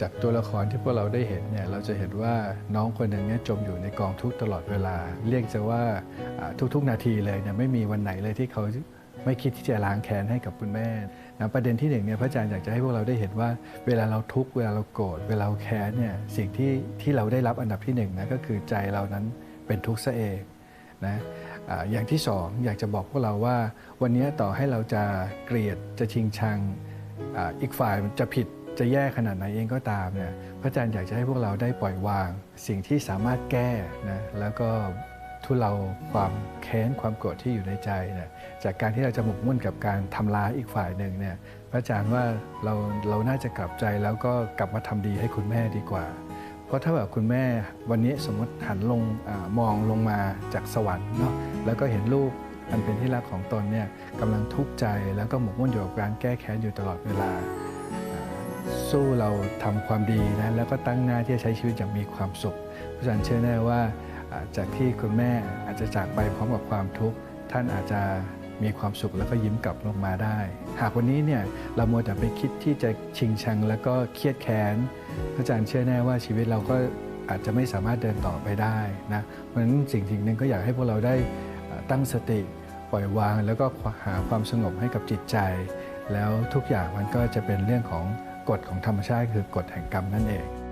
จากตัวละครที่พวกเราได้เห็นเนี่ยเราจะเห็นว่าน้องคนหนึ่งเนี่ยจมอยู่ในกองทุกข์ตลอดเวลา เรียกจะว่าทุกๆนาทีเลยเนี่ยไม่มีวันไหนเลยที่เขาไม่คิดที่จะล้างแค้นให้กับคุณแม่นะประเด็นที่หนึ่งเนี่ยพระอาจารย์อยากจะให้พวกเราได้เห็นว่า เวลาเราทุกข์เวลาเราโกรธเวลาเราแค้นเนี่ยสิ่งที่ที่เราได้รับอันดับที่หนึ่งนะก็คือใจเรานั้นเป็นทุกข์ซะเองนะอย่างที่สองอยากจะบอกพวกเราว่า วันนี้ต่อให้เราจะเกลียดจะชิงชังอ,อีกฝ่ายจะผิด จะแย่ขนาดไหนเองก็ตามเนี่ยพระอาจารย์อยากจะให้พวกเราได้ปล่อยวาง สิ่งที่สามารถแก้นะแล้วก็ทุเลาความแค้นความโกรธที่อยู่ในใจเนี่ยจากการที่เราจะหมกมุ่นกับการทำร้ายอีกฝ่ายหนึ่งเนี่ยพระอาจารย์ว่าเราเราน่าจะกลับใจแล้วก็กลับมาทำดีให้คุณแม่ดีกว่า เพราะถ้าแบบคุณแม่วันนี้สมมติหันลงอมองลงมาจากสวรรค์เนาะแล้วก็เห็นลูกอันเป็นที่รักของตนเนี่ยกำลังทุกข์ใจแล้วก็หมกมุ่นอยู่กับการแก้แค้นอยู่ตลอดเวลา สู้เราทำความดีนะแล้วก็ตั้งหน้าที่จะใช้ชีวิตอย่างมีความสุขพระอาจารย์เชื่อแน่ว่าจากที่คุณแม่อาจจะจากไปพร้อมกับความทุกข์ท่านอาจจะมีความสุขแล้วก็ยิ้มกลับลงมาได้ หากวันนี้เนี่ยเราโมัวแต่ไปคิดที่จะชิงชังแล้วก็เครียดแค้นพระอาจารย์เชื่อแน่ว่าชีวิตเราก็อาจจะไม่สามารถเดินต่อไปได้นะเพราะฉะนั้นสิ่งสิ่งหนึ่งก็อยากให้พวกเราได้ตั้งสติปล่อยวาง แล้วก็หาความสงบให้กับจิตใจ แล้วทุกอย่างมันก็จะเป็นเรื่องของ กฎของธรรมชาติคือกฎแห่งกรรมนั่นเอง